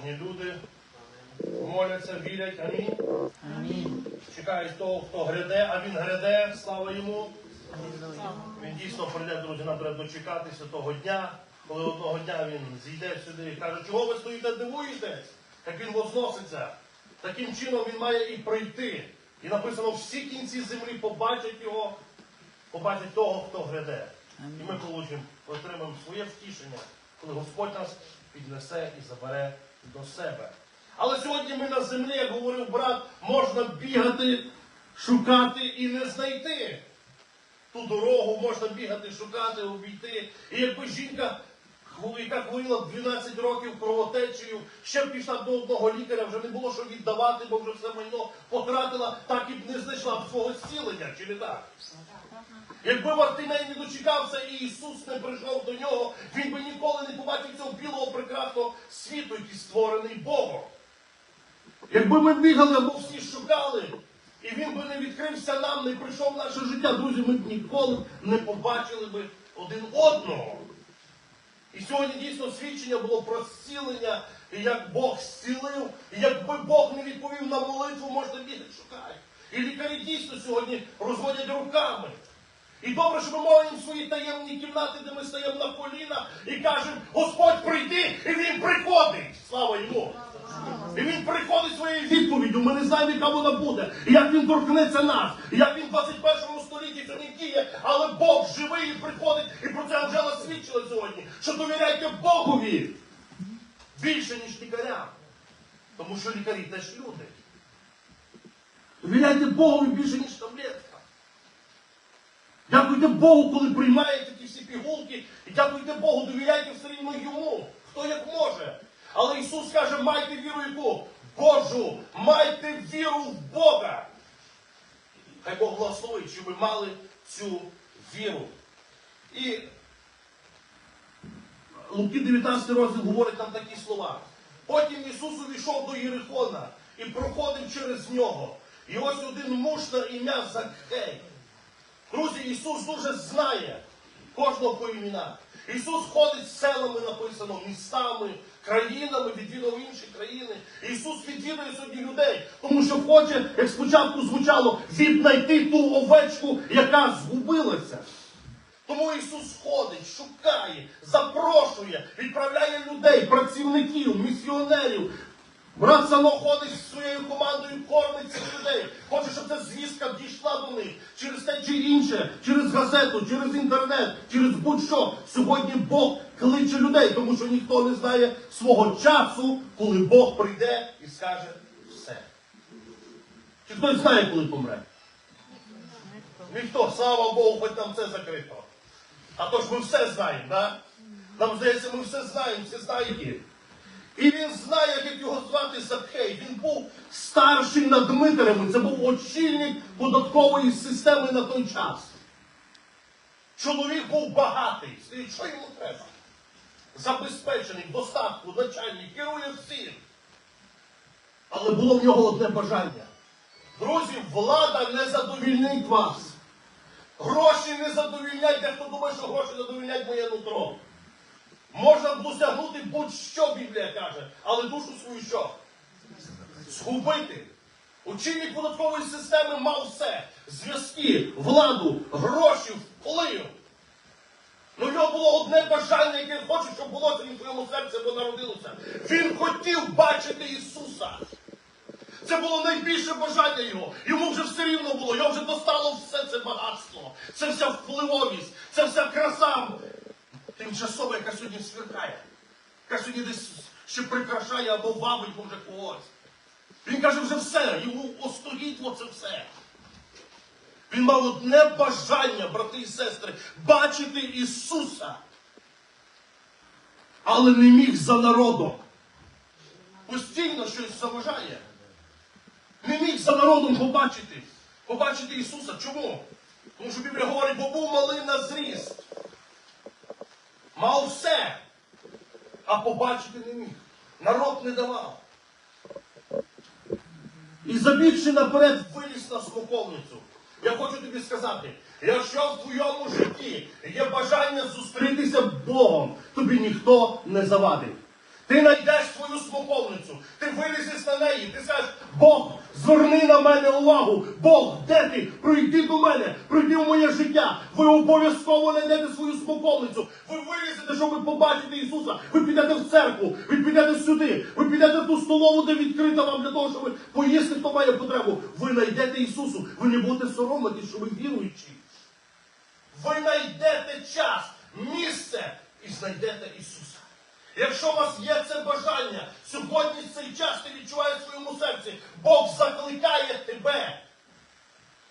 побожні люди. Моляться, вірять, амінь. Амінь. Чекають того, хто гряде, а він гряде, слава йому. Він дійсно прийде, друзі, нам треба дочекатися того дня, коли одного дня він зійде сюди і каже, чого ви стоїте, дивуєтесь, як він возноситься. Таким чином він має і прийти. І написано, всі кінці землі побачать його, побачать того, хто гряде. І ми получимо, отримаємо своє втішення, коли Господь нас піднесе і забере до себе. Але сьогодні ми на землі, як говорив брат, можна бігати, шукати і не знайти. Ту дорогу можна бігати, шукати, обійти. І якби жінка, яка хворіла 12 років кровотечею, ще б пішла до одного лікаря, вже не було що віддавати, бо вже все майно потратила, так і б не знайшла б свого зцілення, чи не так? Якби Вартимей не дочекався і Ісус не прийшов до нього, він би ніколи не побачив цього білого прекрасного світу, який створений Богом. Якби ми бігали або всі шукали, і він би не відкрився нам, не прийшов в наше життя, друзі, ми б ніколи не побачили би один одного. І сьогодні дійсно свідчення було про зцілення, і як Бог зцілив, і якби Бог не відповів на молитву, можна бігати шукати. І лікарі дійсно сьогодні розводять руками. І добре, що ми молимо свої таємні кімнати, де ми стаємо на коліна і кажемо, Господь прийди, і Він приходить. Слава йому! І він приходить своєю відповіддю. Ми не знаємо, яка вона буде, як він торкнеться нас, як він в 21 столітті це не діє, але Бог живий і приходить, і про це вже насвідчили сьогодні. Що довіряйте Богові більше, ніж лікарям. Тому що лікарі теж люди. Довіряйте Богові більше, ніж таблетка. Дякуйте Богу, коли приймаєте ті всі пігулки, і дякуйте Богу, довіряйте все рівно йому, хто як може. Але Ісус каже, майте віру яку? Божу, майте віру в Бога. Хай Бог благословить, щоб ви мали цю віру. І Луки 19 розділ говорить нам такі слова. Потім Ісус увійшов до Єрихона і проходив через нього. І ось один муж на ім'я Закхей. Друзі, Ісус дуже знає кожного по іменах. Ісус ходить селами, написано, містами, країнами, відвідав інші країни. Ісус відвідує сьогодні людей, тому що хоче, як спочатку звучало, віднайти ту овечку, яка згубилася. Тому Ісус ходить, шукає, запрошує, відправляє людей, працівників, місіонерів. Брат Сано ходить зі своєю командою, кормить цих людей. Хоче, щоб ця звістка дійшла до них через те чи інше, через газету, через інтернет, через будь-що. Сьогодні Бог кличе людей, тому що ніхто не знає свого часу, коли Бог прийде і скаже все. Чи хтось знає, коли помре? Ніхто, слава Богу, хоч нам це закрито. А то ж ми все знаємо, да? Нам здається, ми все знаємо, всі знають. І він знає, як його звати Закхей. Він був старший над Дмитрем. Це був очільник податкової системи на той час. Чоловік був багатий. І що йому треба? Забезпечений, достатку, начальник, керує всім. Але було в нього одне бажання. Друзі, влада не задовільнить вас. Гроші не задовільняють, дехто думає, що гроші задовільняють моє нутро. Можна досягнути будь-що, Біблія каже, але душу свою що? Згубити. Очільник податкової системи мав все: зв'язки, владу, гроші, вплив. Ну в нього було одне бажання, яке він хоче, щоб було це в своєму серці, бо народилося. Він хотів бачити Ісуса. Це було найбільше бажання його. Йому вже все рівно було, його вже достало все це багатство, це вся впливовість, це вся краса тимчасова, яка сьогодні сверкає, яка сьогодні десь ще прикрашає або вабить, може, когось. Він каже, вже все, йому остогідло це все. Він мав одне бажання, брати і сестри, бачити Ісуса, але не міг за народом. Постійно щось заважає. Не міг за народом побачити, побачити Ісуса. Чому? Тому що Біблія говорить, бо був малий на зріст. Мав все, а побачити не міг. Народ не давав. І забігши наперед, виліз на смоковницю. Я хочу тобі сказати, якщо в твоєму житті є бажання зустрітися Богом, тобі ніхто не завадить. Ти знайдеш свою смоковницю, ти вилізеш на неї, ти скажеш, Бог, зверни на мене увагу. Бог, де ти? Прийди до мене, прийди в моє життя. Ви обов'язково знайдете свою смоковницю. Ви вилізете, щоб ви побачите Ісуса. Ви підете в церкву, ви підете сюди, ви підете в ту столову, де відкрита вам для того, щоб поїсти, хто має потребу. Ви знайдете Ісусу. Ви не будете соромитись, що ви віруючі. Ви знайдете час, місце і знайдете Ісуса. Якщо у вас є це бажання, сьогодні цей час ти відчуваєш в своєму серці, Бог закликає тебе.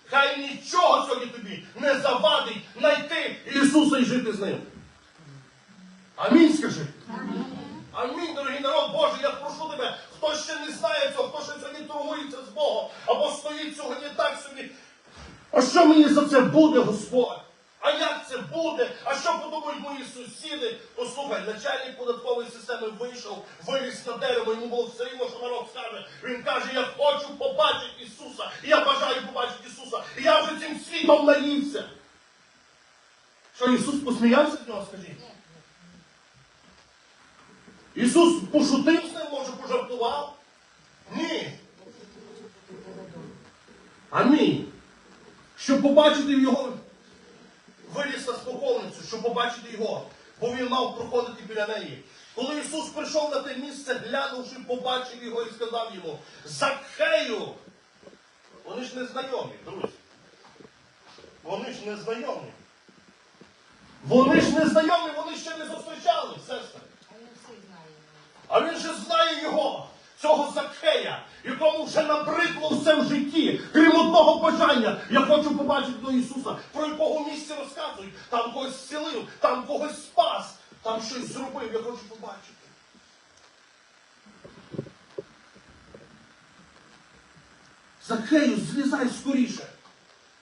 Хай нічого сьогодні тобі не завадить знайти Ісуса і жити з ним. Амінь, скажи. Амінь, дорогий народ Божий, я прошу тебе, хто ще не знає цього, хто ще сьогодні торгується з Богом, або стоїть сьогодні так собі. А що мені за це буде, Господь? А як буде? А що подумають мої сусіди? Послухай, начальник податкової системи вийшов, виліз на дерево, йому було все рівно, що народ скаже. Він каже, я хочу побачити Ісуса. Я бажаю побачити Ісуса. Я вже цим світом наївся. Що Ісус посміявся з нього, скажіть? Ісус пошутив з ним, може, пожартував? Ні. Амінь. Щоб побачити його, виліз на спокійницю, щоб побачити його, бо він мав проходити біля неї. Коли Ісус прийшов на те місце, глянувши, побачив його і сказав йому, Закхею! Вони ж не знайомі, друзі. Вони ж не знайомі. Вони ж не знайомі, вони ще не зустрічали, сестри. А він же знає його, цього Закхея, якому вже набридло все в житті, крім одного бажання. Я хочу побачити до Ісуса, про якого місці розказують. Там когось зцілив, там когось спас, там щось зробив. Я хочу побачити. Закхею, злізай скоріше.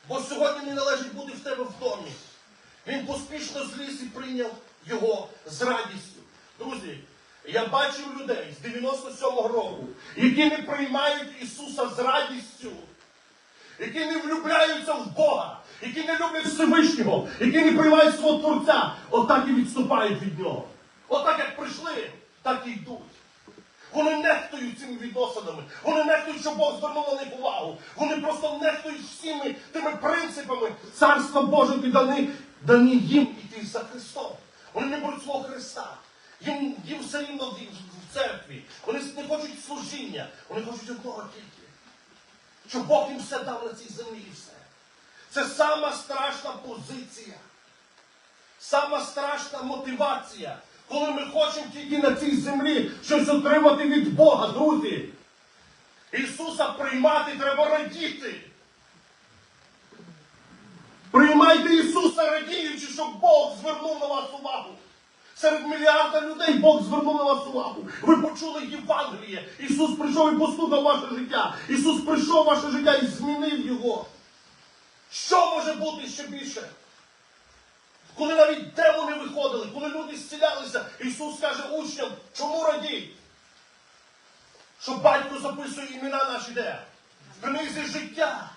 Бо сьогодні не належить бути в тебе в домі. Він поспішно зліз і прийняв його з радістю. Друзі, я бачив людей з 97-го року, які не приймають Ісуса з радістю, які не влюбляються в Бога, які не люблять Всевишнього, які не приймають свого Творця, отак і відступають від нього. Отак як прийшли, так і йдуть. Вони нехтують цими відносинами. Вони нехтують, що Бог звернув на них увагу. Вони просто нехтують всіми тими принципами Царства Божого і дані, дані їм іти за Христом. Вони не беруть свого Христа. Їм, їм все рівно в, церкві. Вони не хочуть служіння. Вони хочуть одного тільки. Щоб Бог їм все дав на цій землі і все. Це сама страшна позиція. Сама страшна мотивація, коли ми хочемо тільки на цій землі щось отримати від Бога, друзі. Ісуса приймати треба радіти. Приймайте Ісуса радіючи, щоб Бог звернув на вас увагу. Серед мільярда людей Бог звернув на вас увагу. Ви почули Євангеліє. Ісус прийшов і послухав ваше життя. Ісус прийшов ваше життя і змінив його. Що може бути ще більше? Коли навіть демони виходили, коли люди зцілялися, Ісус каже учням, чому радій? Що батько записує імена наші де? В книзі життя.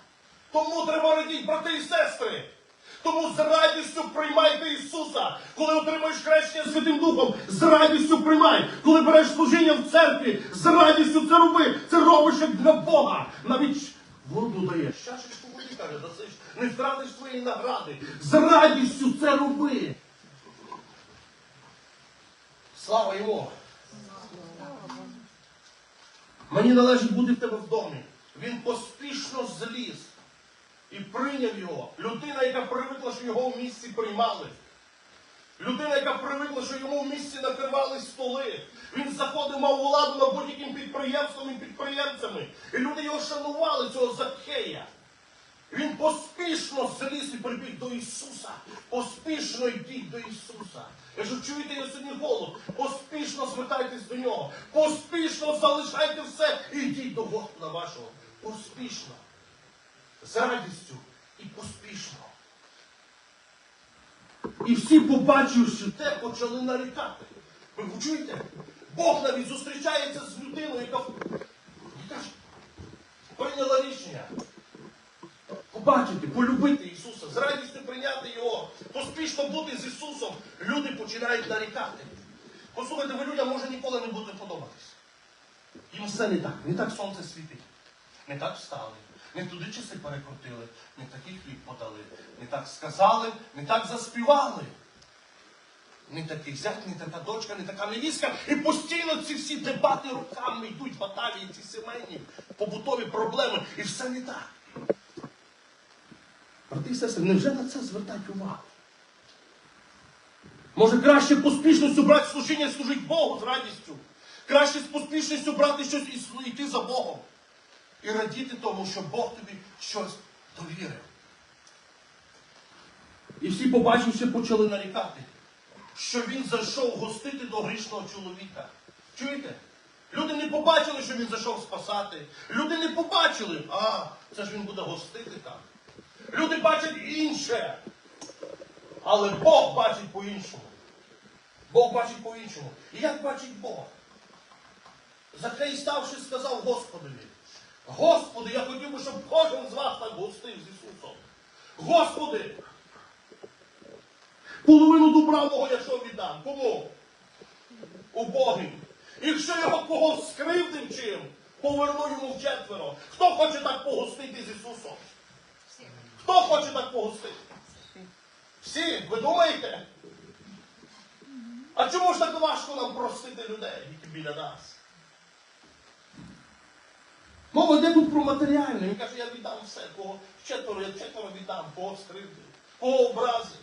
Тому треба радіти, брати і сестри. Тому з радістю приймайте Ісуса. Коли отримаєш хрещення Святим Духом, з радістю приймай. Коли береш служіння в церкві, з радістю це роби. Це робиш як для Бога. Навіть воду даєш. Чашечку води каже, дасиш. Не втратиш твоєї награди. З радістю це роби. Слава йому! Мені належить бути в тебе в домі. Він поспішно зліз і прийняв його. Людина, яка привикла, що його в місці приймали. Людина, яка привикла, що йому в місці накривали столи. Він заходив, мав владу над будь-яким підприємством і підприємцями. І люди його шанували, цього Закхея. Він поспішно зліз і прибіг до Ісуса. Поспішно йдіть до Ісуса. Якщо чуєте його сьогодні голос, поспішно звертайтесь до нього. Поспішно залишайте все і йдіть до Господа вашого. Поспішно. З радістю і поспішно. І всі, побачивши те, почали нарікати. Ви чуєте? Бог навіть зустрічається з людиною, яка, прийняла рішення побачити, полюбити Ісуса, з радістю прийняти Його, поспішно бути з Ісусом, люди починають нарікати. Послухайте, ви людям може ніколи не буде подобатись. Їм все не так. Не так сонце світить. Не так встали. Не туди часи перекрутили, не такий хліб подали, не так сказали, не так заспівали. Не такий зять, не така дочка, не така невістка. І постійно ці всі дебати руками йдуть, баталії, ці сімейні, побутові проблеми. І все не так. Брати і сестри, невже на це звертати увагу? Може краще поспішністю брати служіння і служити Богу з радістю. Краще з поспішністю брати щось і йти за Богом. І радіти тому, що Бог тобі щось довірив. І всі, побачивши, почали нарікати, що він зайшов гостити до грішного чоловіка. Чуєте? Люди не побачили, що він зайшов спасати. Люди не побачили, а це ж він буде гостити там. Люди бачать інше. Але Бог бачить по-іншому. Бог бачить по-іншому. І як бачить Бог? Захей ставши, сказав Господові. Господи, я хотів би, щоб кожен з вас так гостив з Ісусом. Господи! Половину добра мого я що віддам? Кому? Убогим. Якщо його кого скривдив чим, поверну йому вчетверо. Хто хоче так погостити з Ісусом? Хто хоче так погостити? Всі, ви думаєте? А чому ж так важко нам простити людей, які біля нас? Мова йде тут про матеріальне. Він каже, я віддам все, кого четверо, я четверо віддам, кого скривдив, кого образив.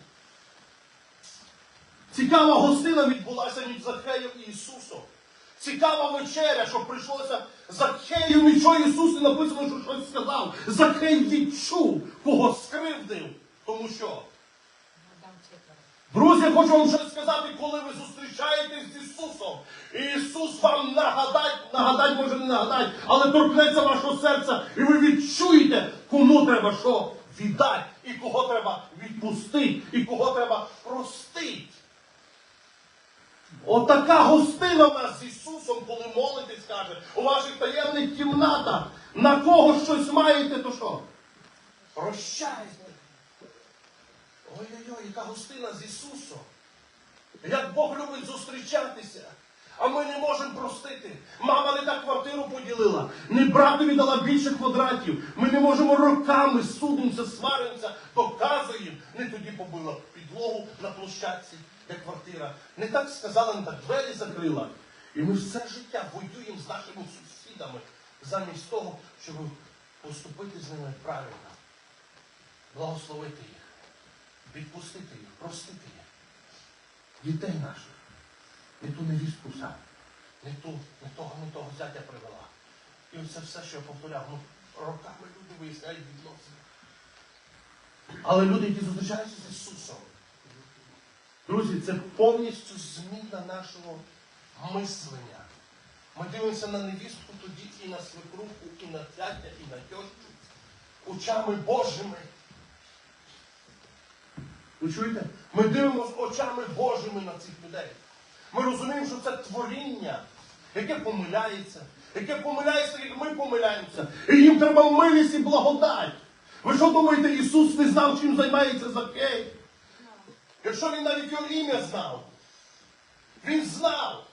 Цікава гостина відбулася між Захеєм і Ісусом. Цікава вечеря, що прийшлося Захею, нічого Ісус не написано, що щось сказав. Захей відчув, кого скривдив. Тому що Друзі, я хочу вам щось сказати, коли ви зустрічаєтесь з Ісусом. І Ісус вам нагадать, нагадать, може не нагадать, але торкнеться вашого серця, і ви відчуєте, кому треба що віддати, і кого треба відпустити, і кого треба простити. Отака гостина в нас з Ісусом, коли молитесь, каже, у ваших таємних кімнатах, на кого щось маєте, то що? Прощайте. Ой-ой-ой, яка гостина з Ісусом. Як Бог любить зустрічатися. А ми не можемо простити. Мама не так квартиру поділила, не братові дала більше квадратів. Ми не можемо роками судимося, сваримося, доказуємо. Не тоді побила підлогу на площадці, де квартира. Не так сказала, не так двері закрила. І ми все життя воюємо з нашими сусідами, замість того, щоб поступити з ними правильно, благословити їх відпустити їх, простити їх. Дітей наших. Не ту невістку взяв, не ту, не того, не того зятя привела. І оце все, що я повторяв, ну, роками люди виясняють відносини. Але люди, які зустрічаються з Ісусом, друзі, це повністю зміна нашого мислення. Ми дивимося на невістку тоді і на свекруху, і на зятя, і на тьощу, очами Божими. Ви чуєте? Ми дивимося очами Божими на цих людей. Ми розуміємо, що це творіння, яке помиляється, яке помиляється, як ми помиляємося. І їм треба милість і благодать. Ви що думаєте, Ісус не знав, чим займається Закей? Якщо він навіть його ім'я знав, він знав.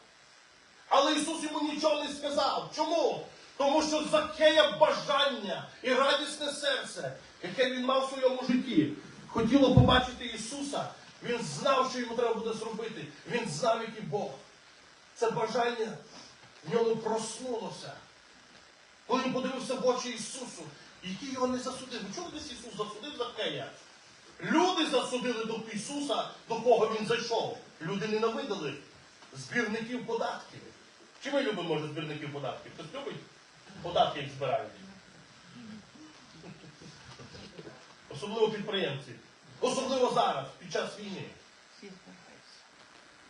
Але Ісус йому нічого не сказав. Чому? Тому що Закея бажання і радісне серце, яке він мав в своєму житті, хотіло побачити Ісуса. Він знав, що йому треба буде зробити. Він знав, який Бог. Це бажання в ньому проснулося. Коли він подивився в очі Ісусу, який його не засудив. Чули десь Ісус засудив Закея? Люди засудили до Ісуса, до кого він зайшов. Люди ненавидели збірників податків. Чи ми любимо, може, збірників податків? Хтось любить податки, як збирають? Особливо підприємці. Особливо зараз, під час війни.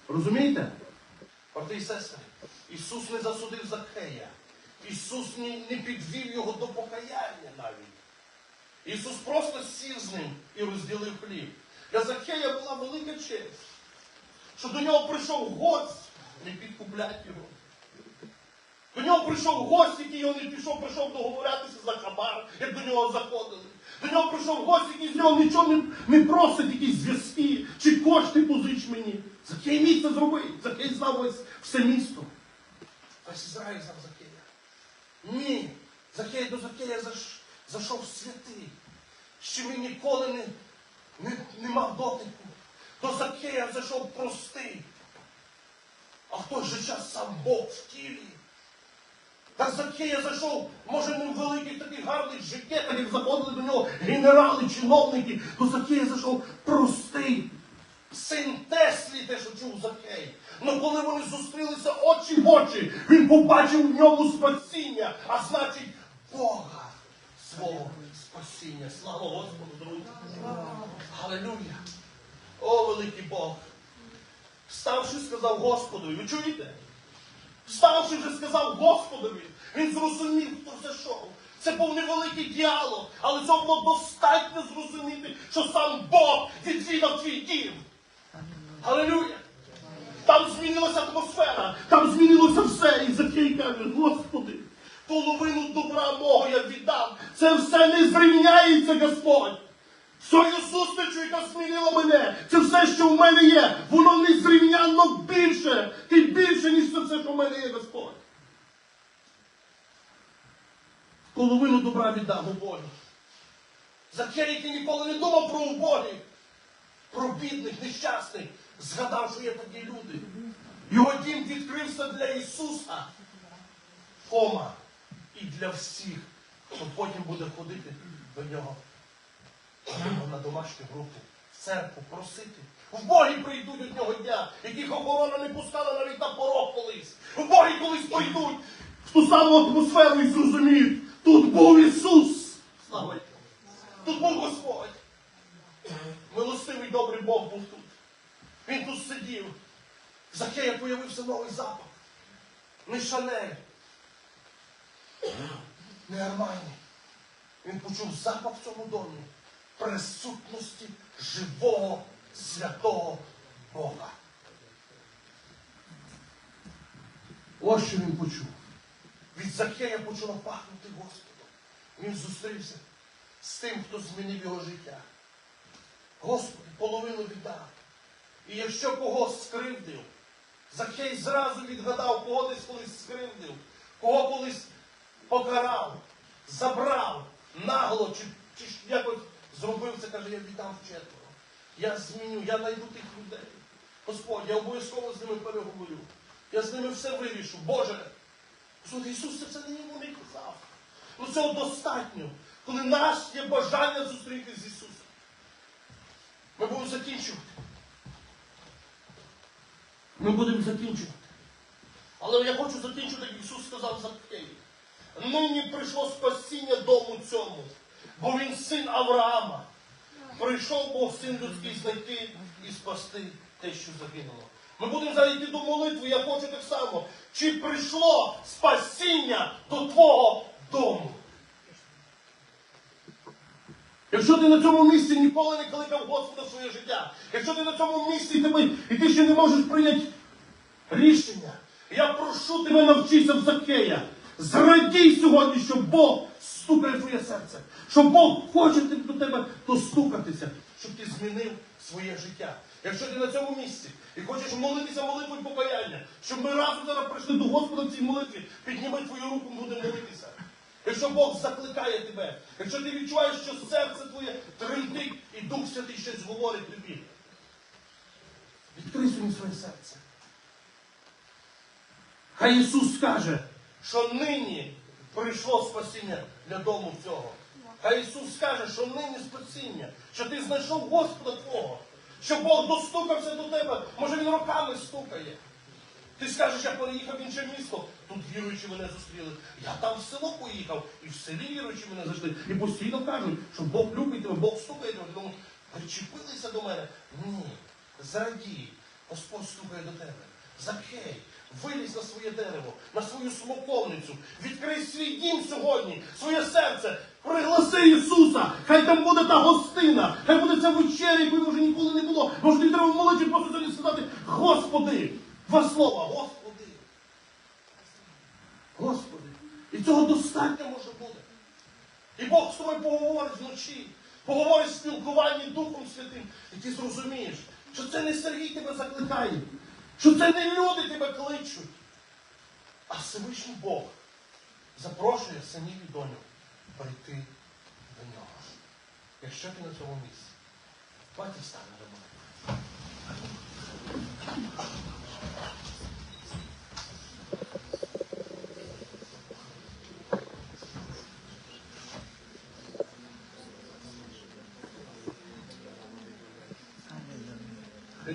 Розумієте? Брати і сестри, Ісус не засудив Закхея. Ісус не, не підвів його до покаяння навіть. Ісус просто сів з ним і розділив хліб. Для Закхея була велика честь, що до нього прийшов гость, не підкуплять його. До нього прийшов гость, який його не пішов, прийшов договорятися за хабар, як до нього заходили. До нього прийшов гость, який з нього нічого не, не просить, якісь зв'язки чи кошти позич мені. Закей міг це зробити. Закей знав весь все місто. Весь Ізраїль знав Закея. Ні. Закей до Закея заш, зайшов святий. Що він ніколи не, не, не мав дотику. До Закея зайшов простий. А в той же час сам Бог в тілі. Так Закея зайшов, може, не в великий такий гарний як заходили до нього генерали, чиновники. До Закея зайшов простий. Син Теслі, те, що чув Закей. Ну коли вони зустрілися очі в очі, він побачив в ньому спасіння, а значить Бога свого спасіння. Слава Господу, друзі. Алелуя. О, великий Бог. Вставши, сказав Господові. Ви чуєте? Вставши вже сказав Господові. Він зрозумів, хто зайшов. Це був невеликий діалог, але цього було достатньо зрозуміти, що сам Бог відвідав твій дім. Алелуя! Там змінилася атмосфера, там змінилося все. І Закей каже, Господи, половину добра мого я віддам. Це все не зрівняється, Господь. Свою зустрічу, яка змінила мене, це все, що в мене є, воно незрівнянно більше. Ти більше, ніж це все, що в мене є, Господь. Половину добра віддам убогим. Закей, який ніколи не думав про убогих, про бідних, нещасних, згадав, що є такі люди. Його дім відкрився для Ісуса. Фома. І для всіх, хто потім буде ходити до нього. Треба на домашню групу, в церкву просити. В Боги прийдуть від нього дня, яких охорона не пускала навіть на порог колись. В Боги колись прийдуть в ту саму атмосферу і зрозуміють. Тут був Ісус. Слава. Тут був Господь. Милостивий добрий Бог був тут. Він тут сидів. В Захея появився новий запах. Не Шанель. Не Армані. Він почув запах в цьому домі присутності живого святого Бога. Ось що він почув. Від Захея почало пахнути Господом. Він зустрівся з тим, хто змінив його життя. Господи, половину віддав. І якщо когось скривдив, Захей зразу відгадав, кого десь колись скривдив, кого колись покарав, забрав нагло, чи, чи якось зробив це, каже, я віддам четверо. Я зміню, я знайду тих людей. Господь, я обов'язково з ними переговорю. Я з ними все вирішу. Боже. Господи, Ісус це все йому не казав. Ну цього достатньо, коли нас є бажання зустріти з Ісусом. Ми будемо закінчувати. Ми будемо закінчувати. Але я хочу закінчити, як Ісус сказав Закхею. Нині прийшло спасіння дому цьому, бо він син Авраама. Прийшов Бог син людський знайти і спасти те, що загинуло. Ми будемо зараз йти до молитви, я хочу так само. Чи прийшло спасіння до твого дому? Якщо ти на цьому місці ніколи не кликав Господа своє життя, якщо ти на цьому місці тебе, і ти ще не можеш прийняти рішення, я прошу тебе навчися в Закея. Зрадій сьогодні, що Бог стукає в твоє серце, що Бог хоче до тебе достукатися, щоб ти змінив своє життя. Якщо ти на цьому місці і хочеш молитися молитвою покаяння, щоб ми разом зараз прийшли до Господа в цій молитві, підніми твою руку, будемо молитися. Якщо Бог закликає тебе, якщо ти відчуваєш, що серце твоє тремтить і Дух Святий щось говорить тобі, відкрий сьогодні своє серце. Хай Ісус скаже, що нині прийшло спасіння для дому цього. Хай Ісус скаже, що нині спасіння, що ти знайшов Господа Твого, що Бог достукався до тебе, може Він роками стукає. Ти скажеш, я переїхав в інше місто, тут віруючі мене зустріли. Я там в село поїхав, і в селі віруючі мене зайшли. І постійно кажуть, що Бог любить тебе, Бог стукає тебе. Тому причепилися до мене. Ні, зрадій, Господь стукає до тебе. Закей, вилізь на своє дерево, на свою смоковницю, відкрий свій дім сьогодні, своє серце, пригласи Ісуса, хай там буде та гостина, хай буде ця вечеря, якої вже ніколи не було. Може, тобі треба в молитві просто сьогодні сказати, Господи, два слова, Господи. Господи. І цього достатньо може бути. І Бог з тобою поговорить вночі, поговорить в спілкуванні Духом Святим, і ти зрозумієш, що це не Сергій тебе закликає, що це не люди тебе кличуть, а Всевишній Бог запрошує синів і доню прийти до нього. Якщо ти на цьому місці, давайте встанемо до мене.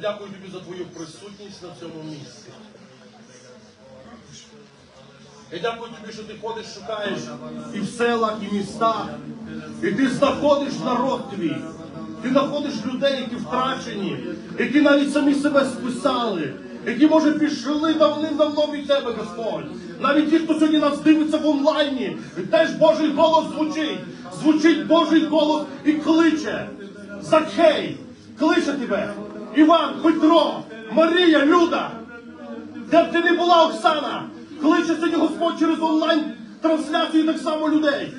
Дякую тобі за твою присутність на цьому місці. Я дякую тобі, що ти ходиш, шукаєш і в селах, і в містах. І ти знаходиш народ твій. Ти знаходиш людей, які втрачені, які навіть самі себе списали, які, може, пішли давним-давно від тебе, Господь. Навіть ті, хто сьогодні нас дивиться в онлайні, теж Божий голос звучить. Звучить Божий голос і кличе. Закхей, кличе тебе. Іван, Петро, Марія, Люда. Де б ти не була, Оксана, кличе сьогодні Господь через онлайн трансляцію так само людей.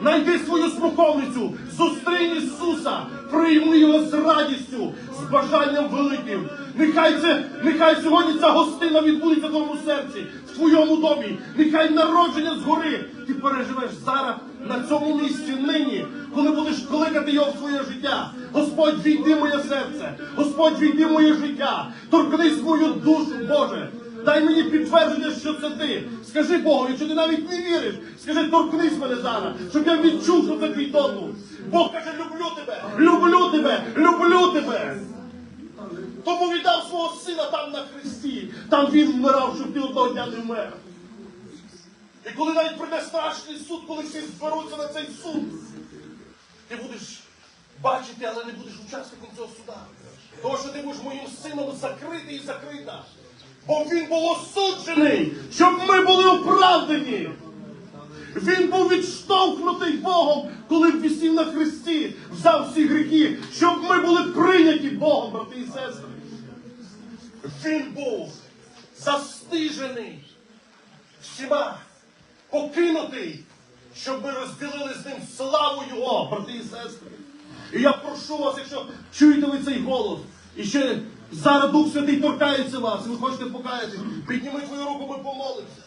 Найди свою смоковницю, зустрінь Ісуса, прийми його з радістю, з бажанням великим. Нехай це, нехай сьогодні ця гостина відбудеться в твоєму серці, в твоєму домі. Нехай народження згори ти переживеш зараз на цьому місці нині, коли будеш кликати його в своє життя. Господь, війди моє серце, Господь, війди моє життя, торкнись мою душу, Боже. Дай мені підтвердження, що це ти. Скажи Богу, якщо ти навіть не віриш, скажи, торкнись мене зараз, щоб я відчув, що це твій дозвіл. Бог каже, люблю тебе, люблю тебе, люблю тебе. Тому віддав свого сина там на хресті. Там він вмирав, щоб ти одного дня не вмер. І коли навіть прийде страшний суд, коли всі зберуться на цей суд, ти будеш бачити, але не будеш учасником цього суда. Тому що ти будеш моїм сином закритий і закрита. Бо він був осуджений, щоб ми були оправдані. Він був відштовхнутий Богом, коли висів на хресті, взяв всі гріхи, щоб ми були прийняті Богом, брати і сестри. Він був застижений всіма, покинутий, щоб ми розділили з ним славу Його, брати і сестри. І я прошу вас, якщо чуєте ви цей голос, і ще зараз Дух Святий торкається вас, і ви хочете покаятися, підніми твою руку, ми помолимося.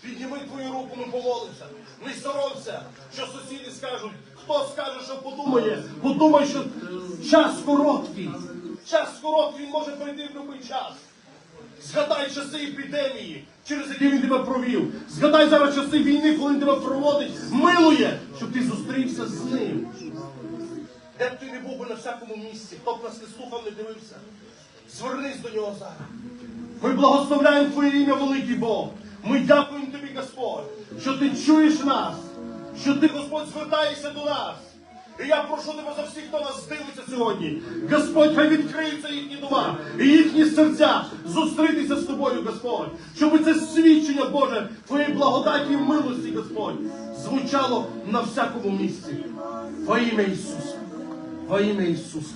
Підніми твою руку, ми помолимося. Не соромся, що сусіди скажуть. Хто скаже, що подумає? Подумай, що час короткий. Час короткий, він може прийти в будь-який час. Згадай часи епідемії, через які він тебе провів. Згадай зараз часи війни, коли він тебе проводить, милує, щоб ти зустрівся з ним. Де б ти не був би на всякому місці, хто б нас не слухав, не дивився. Звернись до нього зараз. Ми благословляємо Твоє ім'я, великий Бог. Ми дякуємо Тобі, Господь, що Ти чуєш нас, що Ти, Господь, звертаєшся до нас. І я прошу тебе за всіх, хто нас дивиться сьогодні. Господь, хай відкриється їхні дома і їхні серця зустрітися з тобою, Господь. Щоб це свідчення, Боже, Твоєї благодаті і милості, Господь, звучало на всякому місці. Во ім'я Ісуса. Во ім'я Ісуса.